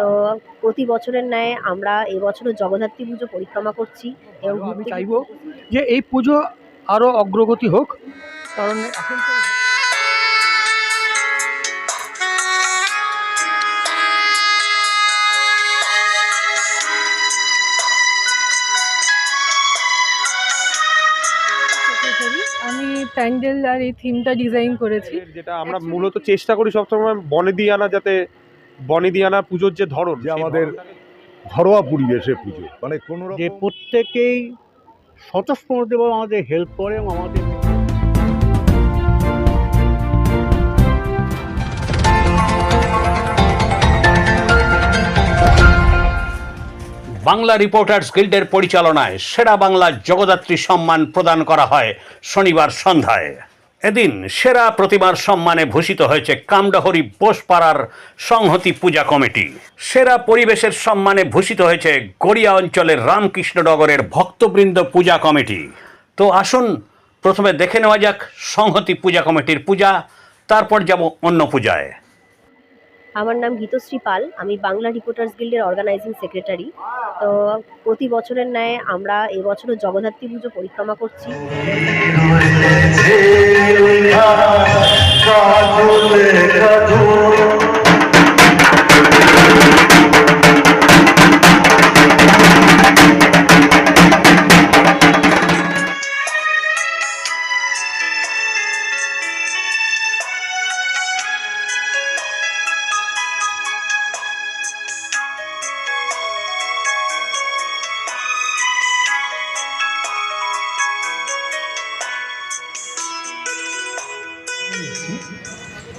তো প্রতি বছরের ন্যায় আমরা এবছরও জগদ্ধাত্রী পুজো পরিক্রমা করছি এবং আমি চাইব যে এই পুজো আরও অগ্রগতি হোক কারণ এখন তো আমি প্যান্ডেল আর এই থিমটা ডিজাইন করেছি। যেটা আমরা মূলত চেষ্টা করি সবসময় বনে দিয়ে আনা যাতে বনে দিয়ে আনা পুজোর যে ধরন যে আমাদের ঘরোয়া পরিবেশে পুজো মানে কোনো যে প্রত্যেকেই স্বতঃস্ফূর্তভাবে আমাদের হেল্প করে এবং আমাদের বাংলা রিপোর্টার্স গিল্ডের পরিচালনায় সেরা বাংলা জগদাত্রী সম্মান প্রদান করা হয় শনিবার সন্ধ্যায়। এদিন সেরা প্রতিমার সম্মানে ভূষিত হয়েছে কামডাহরি বোসপাড়ার সংহতি পূজা কমিটি। সেরা পরিবেশের সম্মানে ভূষিত হয়েছে গড়িয়া অঞ্চলের রামকৃষ্ণনগরের ভক্তবৃন্দ পূজা কমিটি। তো আসুন, প্রথমে দেখে নেওয়া যাক সংহতি পূজা কমিটির পূজা, তারপর যাব অন্য পূজায়। আমার নাম গীতশ্রী পাল। আমি বাংলা রিপোর্টার্স গিল্ডের অর্গানাইজিং সেক্রেটারি তো প্রতি বছরের ন্যায় আমরা এবছরও জগদ্ধাত্রী পুজো পরিক্রমা করছি।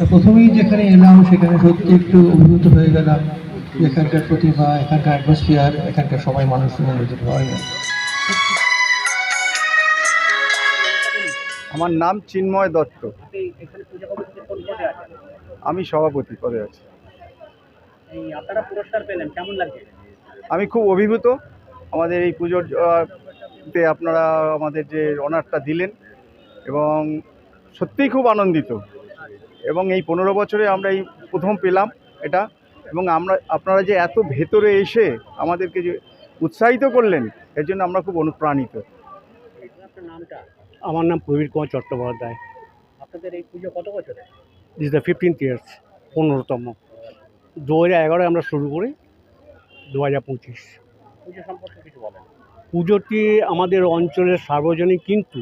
প্রথমেই যেখানে এলাম সেখানে সত্যি একটু অভিভূত হয়ে গেলাম। এখানকার প্রতিভা এখানকার অ্যাটমসফিয়ার এখানকার সবাই মানুষ মনোযোগ হয় না। আমার নাম চিন্ময় দত্ত। আমি সভাপতি পদে আছি। আমি খুব অভিভূত। আমাদের এই পুজোর তে আপনারা আমাদের যে অনারটা দিলেন এবং সত্যিই খুব আনন্দিত। এবং এই পনেরো বছরে আমরা এই প্রথম পেলাম এটা। এবং আমরা আপনারা যে এত ভেতরে এসে আমাদেরকে যে উৎসাহিত করলেন এর জন্য আমরা খুব অনুপ্রাণিত। আমার নাম প্রবীর কুমার চট্টোপাধ্যায়। আপনাদের এই পুজো কত বছরে ইজ দ্য ফিফটিন্থ ইয়ার্স পনেরোতম। দু হাজার এগারোয় আমরা শুরু করি দু হাজার পঁচিশ। পুজো সম্পর্কে কিছু বলেন। পুজোটি আমাদের অঞ্চলের সার্বজনীন কিন্তু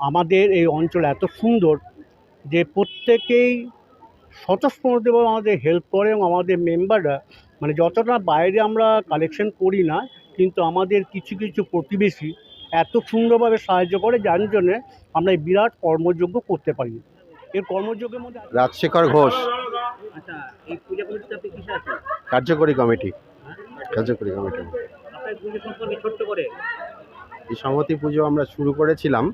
আমাদের এই অঞ্চল এত সুন্দর যে প্রত্যেকেই স্বতঃস্ফূর্তভাবে আমাদের হেল্প করে এবং আমাদের মেম্বাররা মানে যতটা বাইরে আমরা কালেকশন করি না কিন্তু আমাদের কিছু কিছু প্রতিবেশী এত সুন্দরভাবে সাহায্য করে যার জন্যে আমরা এই বিরাট কর্মযোগ্য করতে পারি। এর কর্মযজ্ঞের মধ্যে রাজশেখর ঘোষ। আচ্ছা কার্যকরী কমিটি। কার্যকরী কমিটি। এই সংহতি পুজো আমরা শুরু করেছিলাম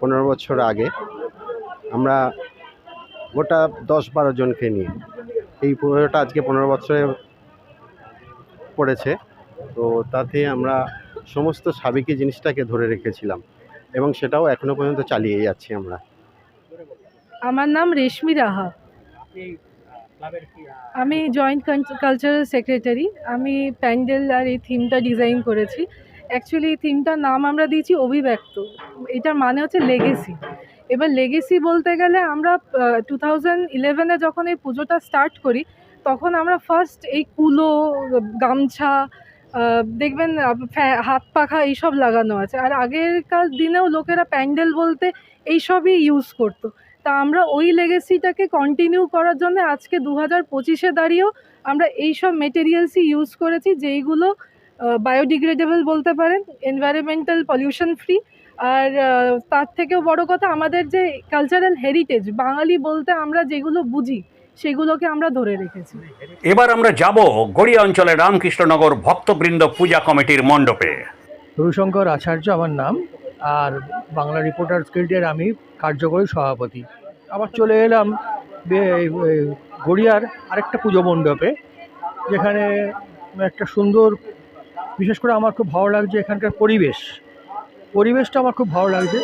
পনেরো বছর আগে। আমরা গোটা দশ বারো জনকে নিয়ে। এই পুজোটা আজকে পনেরো বছরে পড়েছে। তো তাতে আমরা সমস্ত সাবেকি জিনিসটাকে ধরে রেখেছিলাম এবং সেটাও এখনও পর্যন্ত চালিয়ে যাচ্ছি আমরা। আমার নাম রেশমি রাহা। আমি জয়েন্ট কালচারাল সেক্রেটারি। আমি প্যান্ডেল আর এই থিমটা ডিজাইন করেছি। অ্যাকচুয়ালি এই থিমটার নাম আমরা দিয়েছি অভিব্যক্ত। এটার মানে হচ্ছে লেগেসি এবার লেগেসি বলতে গেলে আমরা টু থাউজেন্ড ইলেভেনে যখন এই পুজোটা স্টার্ট করি, তখন আমরা ফার্স্ট এই কুলো, গামছা দেখবেন হাত পাখা এইসব লাগানো আছে। আর আগেরকার দিনেও লোকেরা প্যান্ডেল বলতে এইসবই ইউজ করতো। তা আমরা ওই লেগেসিটাকে কন্টিনিউ করার জন্য আজকে দু হাজার পঁচিশে দাঁড়িয়েও আমরা এইসব মেটেরিয়ালসই ইউজ করেছি, যেইগুলো বায়োডিগ্রেডেবল বলতে পারেন এনভায়রনমেন্টাল পলিউশন ফ্রি আর তার থেকেও বড় কথা আমাদের যে কালচারাল হেরিটেজ বাঙালি বলতে আমরা যেগুলো বুঝি সেগুলোকে আমরা ধরে রেখেছি। এবার আমরা যাব গড়িয়া অঞ্চলের রামকৃষ্ণনগর ভক্তবৃন্দ পূজা কমিটির মণ্ডপে। রবিশঙ্কর আচার্য আমার নাম আর বাংলা রিপোর্টার্স গিল্ডের আমি কার্যকরী সভাপতি। আবার চলে এলাম গড়িয়ার আরেকটা পুজো মণ্ডপে যেখানে একটা সুন্দর বিশেষ করে আমার খুব ভালো লাগছে এখানকার পরিবেশ। পরিবেশটা আমার খুব ভালো লাগছে।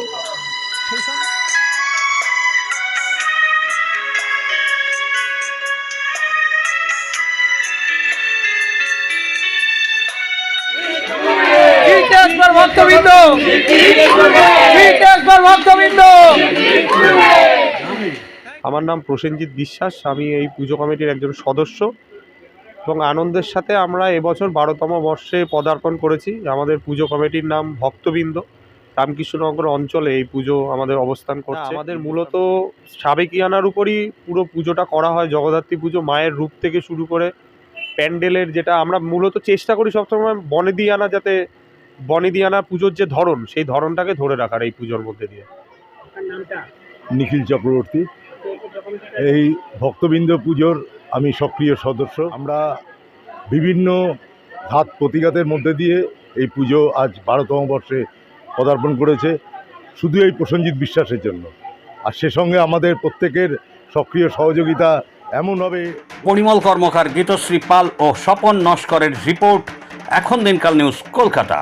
আমার নাম প্রসেনজিৎ বিশ্বাস আমি এই পুজো কমিটির একজন সদস্য এবং আনন্দের সাথে আমরা এবছর বারোতম বর্ষে পদার্পণ করেছি। আমাদের পুজো কমিটির নাম ভক্তবৃন্দ। রামকৃষ্ণনগর অঞ্চলে এই পুজো আমাদের অবস্থান করছে। আমাদের মূলত সাবেকিয়ানার উপরই পুরো পুজোটা করা হয় জগদ্ধাত্রী পুজো মায়ের রূপ থেকে শুরু করে প্যান্ডেলের যেটা আমরা মূলত চেষ্টা করি সবসময় বনেদিয়ানা যাতে বনেদিয়ানা পুজোর যে ধরন সেই ধরনটাকে ধরে রাখার এই পুজোর মধ্যে দিয়ে। নিখিল চক্রবর্তী। এই ভক্তবৃন্দ পুজোর আমি সক্রিয় সদস্য। আমরা বিভিন্ন ঘাত প্রতিঘাতের মধ্যে দিয়ে এই পুজো আজ বারোতম বর্ষে পদার্পণ করেছে শুধু এই প্রসেনজিৎ বিশ্বাসের জন্য। আর সে সঙ্গে আমাদের প্রত্যেকের সক্রিয় সহযোগিতা এমন হবে। পরিমল কর্মকার গীতশ্রী পাল ও স্বপন নস্করের রিপোর্ট এখন দিনকাল নিউজ কলকাতা।